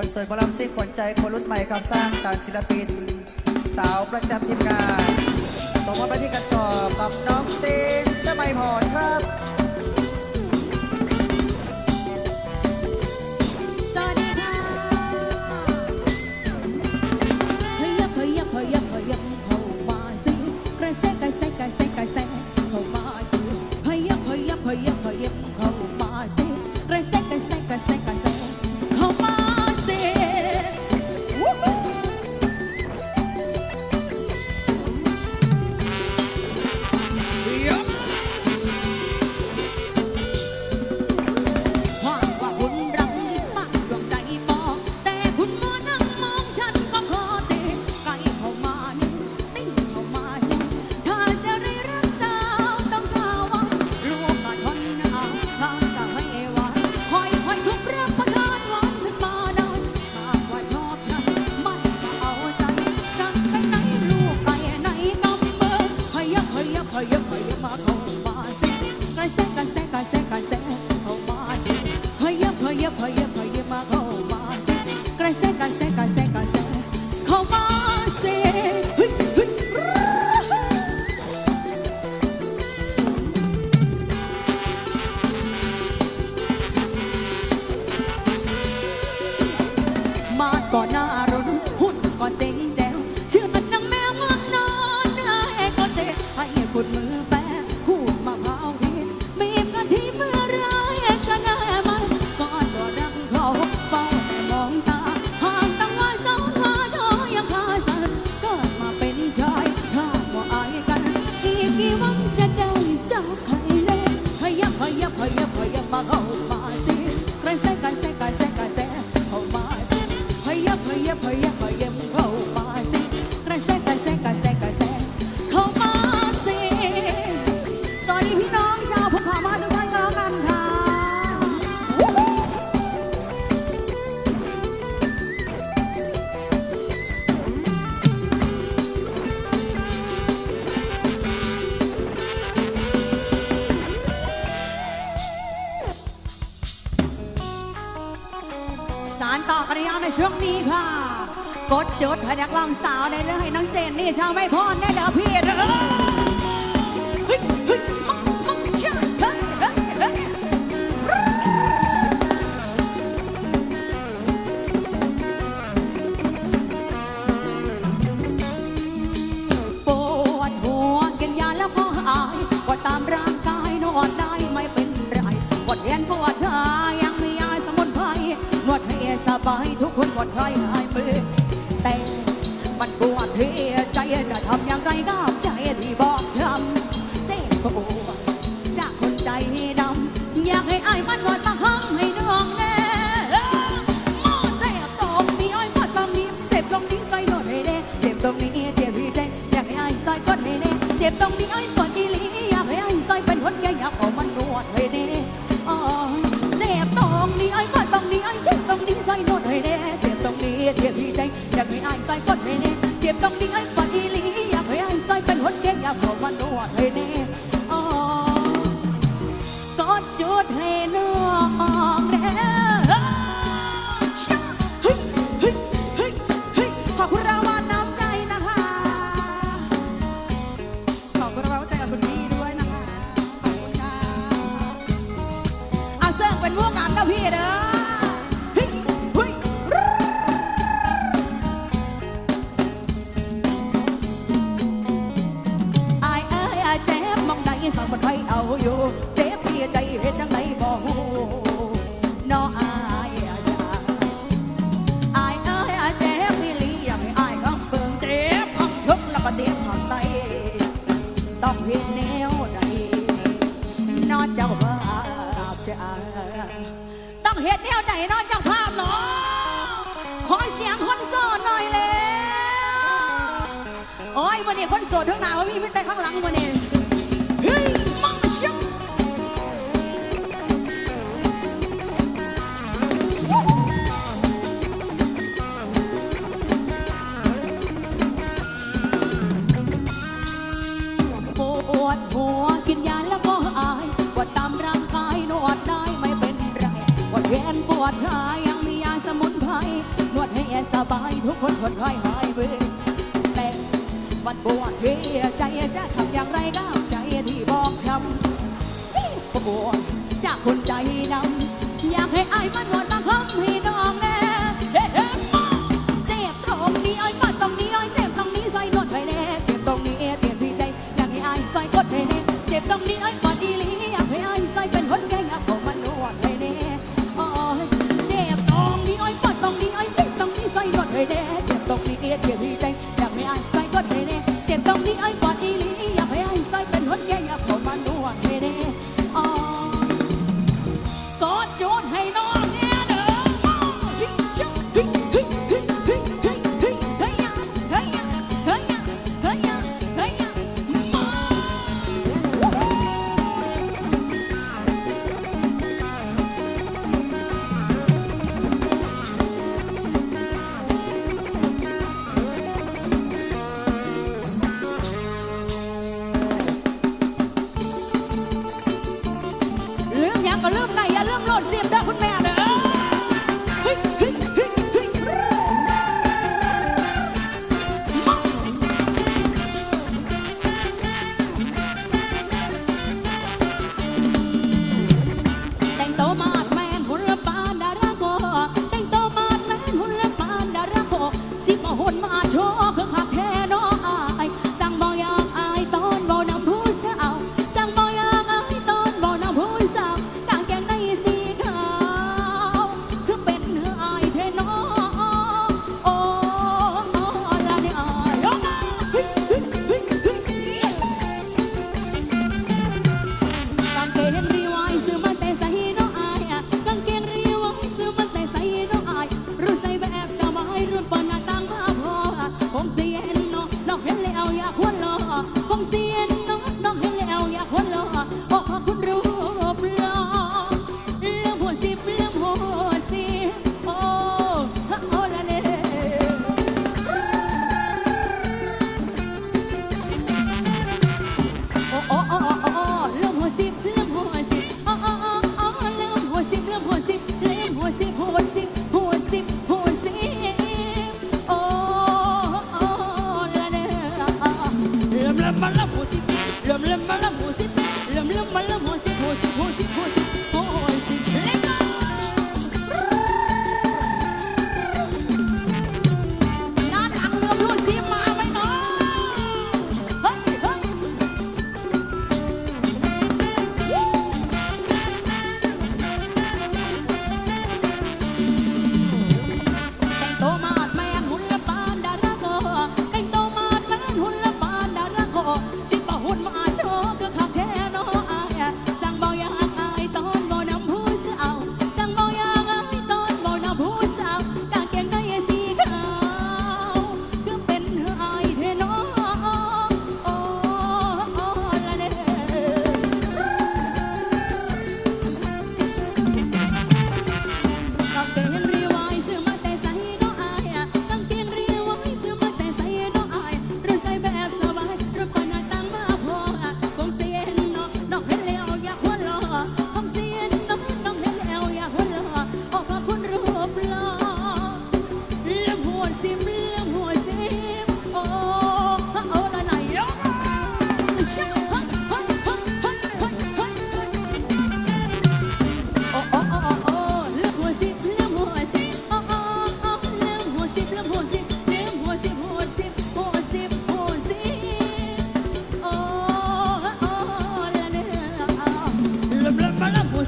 คนสวยพลังซิ่งขวใจคนรุ่นใหม่ครับสร้างสารศิลปิน สาวประจำทีมงานสมมติไปที่กันต่อกับน้องจีนสมัยพรครับเข้ามาสิกระเซกกระเซกกระเซกเข้ามาสิกระเซกกระซก กี่วันจะได้เจ้าใครเล่นพยายามพยายามพยายามพยายามมาเข้ามาสิใครแซ่ใครแซ่ใครแซ่ใครแเข้ามาสิพยายามพยายามพยายามพยยามเข้า ช่วงนี้ค่ะ กดจดให้นักร้องสาวในเรื่องให้น้องเจนนี่ชาวไม่พอแน่เด้อพี่เด้อ มันไผเอาอยู่เจ็บเพียใจเห็นจังไนบ่หูน้ออายอาจาอายเอ้ยอาเจ็บอีหลีอย่าให้อายเขาเบิ่งเจ็บอักทุกแล้วก็เจ็บหัวใจต้องเฮ็ดแนวใดน้อเจ้าภาพจะต้องเฮ็ดแนวใดน้อเจ้าภาพเนาะขอเสียงคนโซหน่อยเลยโอ้ยวันนี้คนโสดทั้งหน้าว่ามีแต่ข้างหลังวันนี้ สบายทุกคนคนคอยหาย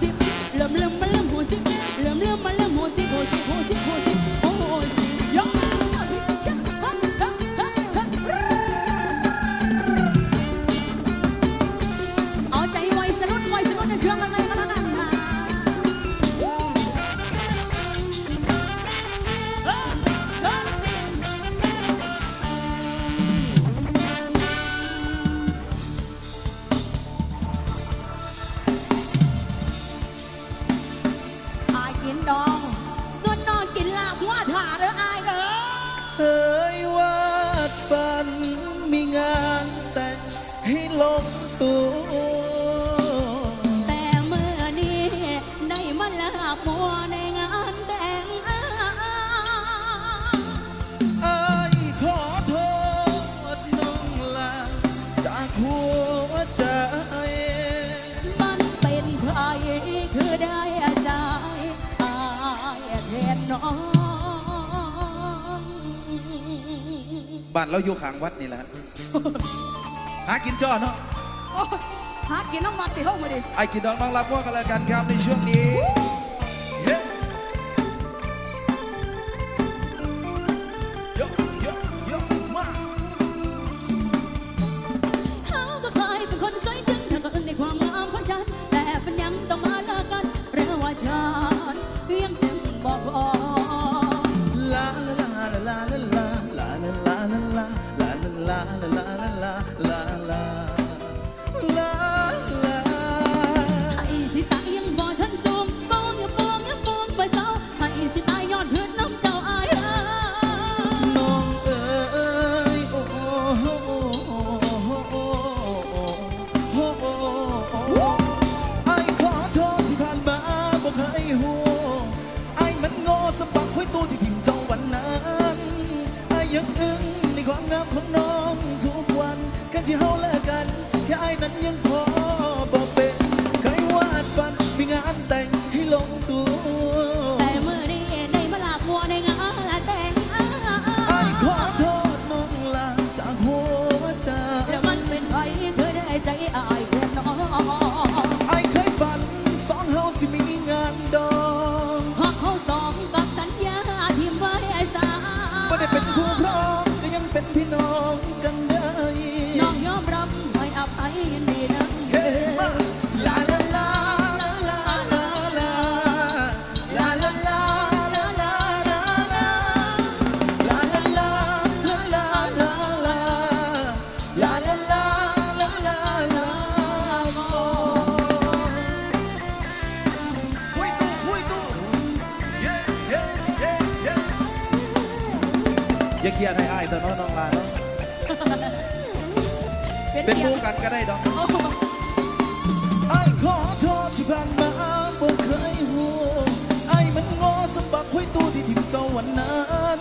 สิบเริ่มเริ่ บ้านเราอยู่ข้างวัดนี่แหละหากินจ้อเนาะหากินน้องมันติห้องมาดิ ไอ้กินดองน้องรับว่ากันแล้วกันครับในช่วงนี้ กันก็ได้ดอกไอ้ขอโทษที่ผ่านมาบ่เคยหัวไอ้มันงอสมบักไว้ตัวที่ทิมเจ้าวันนั้น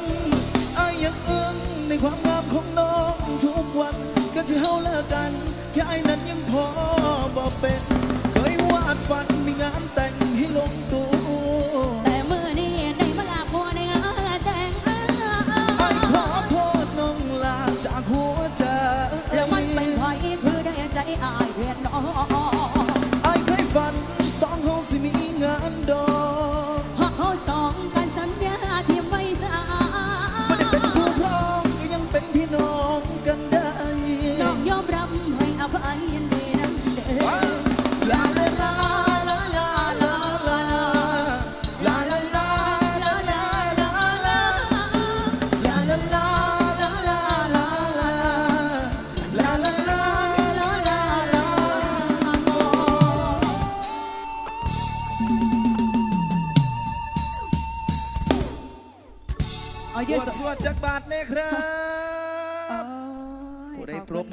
ไอ้ยังเอื้องในความงามของน้องทุกวันก็จะเฮาเลิกกันแค่ไอ้นั้นยังพอบ่เป็นเคยวาดฝันมีงานแต่งให้ลงตัวแต่มือนี้ได้มาลาบัวในงานแต่งไอ้ขอโทษน้องลาจากหัวใจ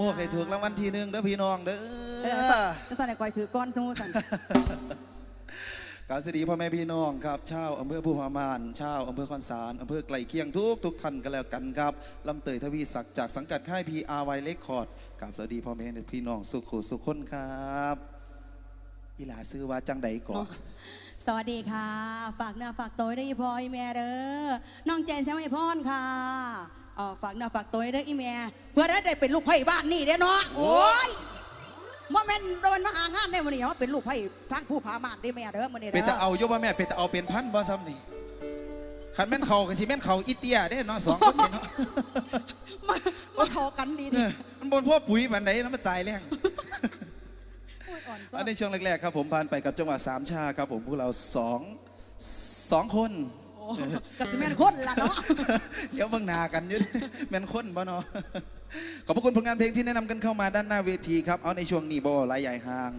อ้ใดขอบโปรโมทให้ถูกรางวัลที่หนึ่งเด้อพี่น้องเด้อจะสั่นให้กอยถือก้อนทูสั่นกาบสวัสดีพ่อแม่พี่น้องครับชาวอำเภอผู้พามานชาวอำเภอคอนสารอำเภอไกลเคียงทุกทุกท่านกันแล้วกันครับลำเตยทวีศักดิ์จากสังกัดค่าย PRY Record กราบสวัสดีพ่อแม่พี่น้องสุขสุขคนครับอีหลาซื้อว่าจังใดก่อนสวัสดีค่ะ ฝากเนื้อฝากตัวได้ยอีพออีแม่เด้อน้องเจนใช่ไหมพรค่ะ อ๋อฝากเนื้อฝากตัวด้วยเด้ออีแม่เพื่อได้เป็นลูกไผ่บ้านนี่เด้อเนาะโอ้ยว่าแม่นโดนมาหางานได้มื้อนี้ว่าเป็นลูกไผ่ทางผู้พามานได้แม่เด้อมื้อนี้เป็นเด้ตาอเอาอยบ่แม่เป็นตาเอาเป็นพันบ่ซ้ำนี่ขันแม่นเขากันสิแม่นเขาอีเตียเด้เนาะสองคนนี่เนาะมามาเข้ากันดีเอดิอมันบนพ่อปุ๋ยบันไดแล้วมันตายแรงโอ้ยอ่อนซ้ออันในช่วงแรกๆครับผมผ่านไปกับจังหวัดสามชาครับผมพวกเราสองสองคนโอ้ กับจะแม่นคนละเนาะเดี๋ยวเบิ่งหนากันอยืดแม่นคนบ่เนาะขอบพระคุณผลงานเพลงที่แนะนำกันเข้ามาด้านหน้าเวทีครับ เอาในช่วงนี้บ่หลายใหญ่ห่าง